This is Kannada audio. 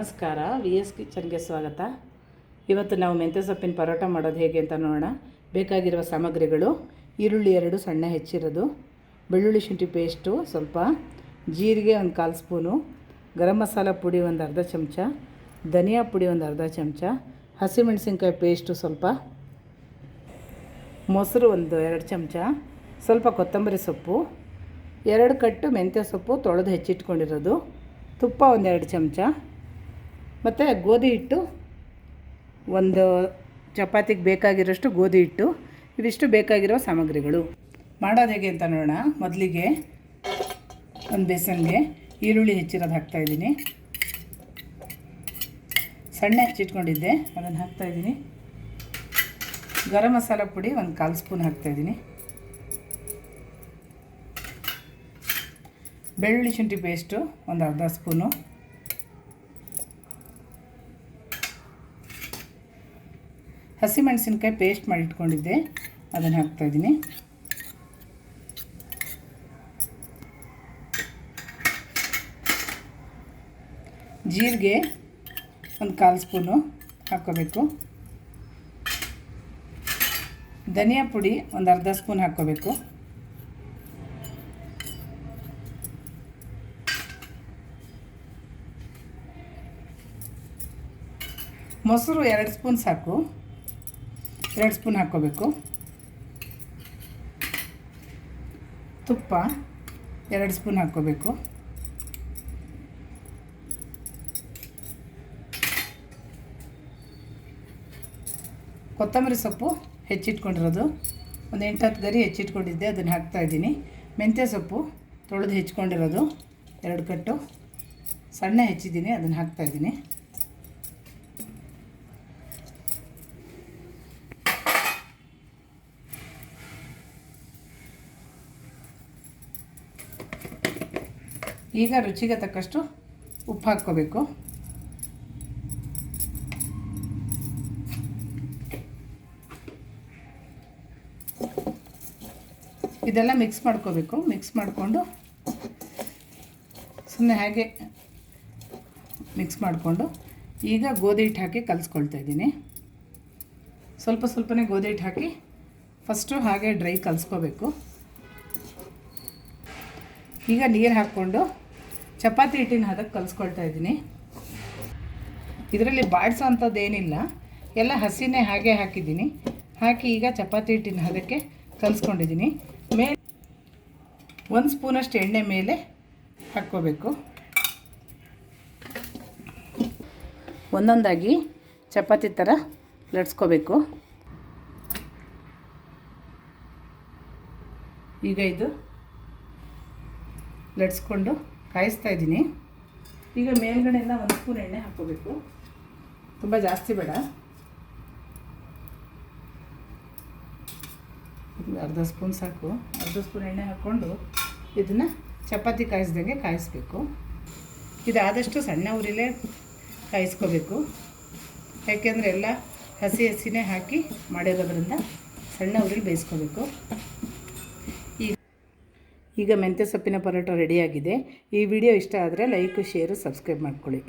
ನಮಸ್ಕಾರ. ವಿ ಎಸ್ ಕಿಚನ್ಗೆ ಸ್ವಾಗತ. ಇವತ್ತು ನಾವು ಮೆಂತ್ಯ ಸೊಪ್ಪಿನ ಪರೋಟ ಮಾಡೋದು ಹೇಗೆ ಅಂತ ನೋಡೋಣ. ಬೇಕಾಗಿರುವ ಸಾಮಗ್ರಿಗಳು, ಈರುಳ್ಳಿ ಎರಡು, ಸಣ್ಣ ಹೆಚ್ಚಿರೋದು, ಬೆಳ್ಳುಳ್ಳಿ ಶುಂಠಿ ಪೇಸ್ಟು, ಸ್ವಲ್ಪ ಜೀರಿಗೆ ಒಂದು ಕಾಲು ಸ್ಪೂನು, ಗರಂ ಮಸಾಲ ಪುಡಿ ಒಂದು ಅರ್ಧ ಚಮಚ, ಧನಿಯಾ ಪುಡಿ ಒಂದು ಅರ್ಧ ಚಮಚ, ಹಸಿಮೆಣಸಿನ್ಕಾಯಿ ಪೇಸ್ಟು ಸ್ವಲ್ಪ, ಮೊಸರು ಒಂದು ಎರಡು ಚಮಚ, ಸ್ವಲ್ಪ ಕೊತ್ತಂಬರಿ ಸೊಪ್ಪು, ಎರಡು ಕಟ್ಟು ಮೆಂತ್ಯ ಸೊಪ್ಪು ತೊಳೆದು ಹೆಚ್ಚಿಟ್ಕೊಂಡಿರೋದು, ತುಪ್ಪ ಒಂದೆರಡು ಚಮಚ ಮತ್ತು ಗೋಧಿ ಹಿಟ್ಟು, ಒಂದು ಚಪಾತಿಗೆ ಬೇಕಾಗಿರೋಷ್ಟು ಗೋಧಿ ಹಿಟ್ಟು, ಇದಿಷ್ಟು ಬೇಕಾಗಿರೋ ಸಾಮಗ್ರಿಗಳು. ಮಾಡೋದು ಹೇಗೆ ಅಂತ ನೋಡೋಣ. ಮೊದಲಿಗೆ ಒಂದು ಬೇಸನ್ಗೆ ಈರುಳ್ಳಿ ಹೆಚ್ಚಿರೋದು ಹಾಕ್ತಾಯಿದ್ದೀನಿ ಸಣ್ಣ ಹೆಚ್ಚಿಟ್ಕೊಂಡಿದ್ದೆ, ಅದನ್ನು ಹಾಕ್ತಾಯಿದ್ದೀನಿ ಗರಂ ಮಸಾಲ ಪುಡಿ ಒಂದು ಕಾಲು ಸ್ಪೂನ್ ಹಾಕ್ತಾಯಿದ್ದೀನಿ ಬೆಳ್ಳುಳ್ಳಿ ಶುಂಠಿ ಪೇಸ್ಟು ಒಂದು ಅರ್ಧ ಸ್ಪೂನು. ಹಸಿಮೆಣಸಿನ್ಕಾಯಿ ಪೇಸ್ಟ್ ಮಾಡಿ ಇಟ್ಕೊಂಡಿದ್ದೆ. ಅದನ್ನು ಹಾಕ್ತಾಯಿದ್ದೀನಿ ಜೀರಿಗೆ ಒಂದು ಕಾಲು ಸ್ಪೂನು ಹಾಕ್ಕೋಬೇಕು. ಧನಿಯಾ ಪುಡಿ ಒಂದು ಅರ್ಧ ಸ್ಪೂನ್ ಹಾಕ್ಕೋಬೇಕು. ಮೊಸರು ಎರಡು ಸ್ಪೂನ್ ಸಾಕು. ಎರಡು ಸ್ಪೂನ್ ಹಾಕ್ಕೋಬೇಕು. ತುಪ್ಪ ಎರಡು ಸ್ಪೂನ್ ಹಾಕ್ಕೋಬೇಕು. ಕೊತ್ತಂಬರಿ ಸೊಪ್ಪು ಹೆಚ್ಚಿಟ್ಕೊಂಡಿರೋದು. ಒಂದು ಎಂಟು ಗರಿ ಹೆಚ್ಚಿಟ್ಕೊಂಡಿದ್ದೆ, ಅದನ್ನು ಹಾಕ್ತಾಯಿದ್ದೀನಿ ಮೆಂತ್ಯ ಸೊಪ್ಪು ತೊಳೆದು ಹೆಚ್ಕೊಂಡಿರೋದು ಎರಡು ಕಟ್ಟು. ಸಣ್ಣ ಹೆಚ್ಚಿದ್ದೀನಿ, ಅದನ್ನು ಹಾಕ್ತಾಯಿದ್ದೀನಿ ಈಗ ರುಚಿಗೆ ತಕ್ಕಷ್ಟು ಉಪ್ಪು ಹಾಕ್ಕೋಬೇಕು. ಇದೆಲ್ಲ ಮಿಕ್ಸ್ ಮಾಡ್ಕೋಬೇಕು. ಮಿಕ್ಸ್ ಮಾಡಿಕೊಂಡು ಸುಮ್ಮನೆ ಹಾಗೆ ಮಿಕ್ಸ್ ಮಾಡಿಕೊಂಡು ಈಗ ಗೋಧಿ ಹಿಟ್ಟು ಹಾಕಿ ಕಲಿಸ್ಕೊಳ್ತಾ ಇದ್ದೀನಿ. ಸ್ವಲ್ಪ ಸ್ವಲ್ಪನೇ ಗೋಧಿ ಹಿಟ್ಟು ಹಾಕಿ ಫಸ್ಟು ಹಾಗೆ ಡ್ರೈ ಕಲಿಸ್ಕೋಬೇಕು. ಈಗ ನೀರು ಹಾಕ್ಕೊಂಡು ಚಪಾತಿ ಹಿಟ್ಟಿನ ಹದಕ್ಕೆ ಕಲಿಸ್ಕೊಳ್ತಾ ಇದ್ದೀನಿ. ಇದರಲ್ಲಿ ಬಾಡಿಸೋ ಅಂಥದ್ದು ಏನಿಲ್ಲ ಎಲ್ಲ ಹಸಿನೇ ಹಾಗೆ ಹಾಕಿದ್ದೀನಿ. ಹಾಕಿ ಈಗ ಚಪಾತಿ ಹಿಟ್ಟಿನ ಹದಕ್ಕೆ ಕಲಿಸ್ಕೊಂಡಿದ್ದೀನಿ. ಮೇಲೆ ಒಂದು ಸ್ಪೂನಷ್ಟು ಎಣ್ಣೆ ಮೇಲೆ ಹಾಕ್ಕೋಬೇಕು. ಒಂದೊಂದಾಗಿ ಚಪಾತಿ ಥರ ಲಟ್ಸ್ಕೋಬೇಕು. ಈಗ ಇದು ಲಟ್ಸ್ಕೊಂಡು ಕಾಯಿಸ್ತಾ ಇದ್ದೀನಿ. ಈಗ ಮೇಲ್ಗಡೆಯಿಂದ ಒಂದು ಸ್ಪೂನ್ ಎಣ್ಣೆ ಹಾಕೋಬೇಕು ತುಂಬ ಜಾಸ್ತಿ ಬೇಡ. ಅರ್ಧ ಸ್ಪೂನ್ ಸಾಕು. ಅರ್ಧ ಸ್ಪೂನ್ ಎಣ್ಣೆ ಹಾಕ್ಕೊಂಡು ಇದನ್ನು ಚಪಾತಿ ಕಾಯಿಸ್ದಂಗೆ ಕಾಯಿಸ್ಬೇಕು. ಇದಾದಷ್ಟು ಸಣ್ಣ ಊರಿಲೇ ಕಾಯಿಸ್ಕೋಬೇಕು. ಯಾಕೆಂದರೆ ಎಲ್ಲ ಹಸಿ ಹಸಿನೇ ಹಾಕಿ ಮಾಡಿರೋದ್ರಿಂದ ಸಣ್ಣ ಉರಿಲಿ ಬೇಯಿಸ್ಕೋಬೇಕು. ಈಗ ಈಗ ಮೆಂತ್ಯ ಸೊಪ್ಪಿನ ಪರೋಟ ರೆಡಿಯಾಗಿದೆ ಈ ವಿಡಿಯೋ ಇಷ್ಟ ಆದರೆ ಲೈಕು ಶೇರು ಸಬ್ಸ್ಕ್ರೈಬ್ ಮಾಡ್ಕೊಳ್ಳಿ.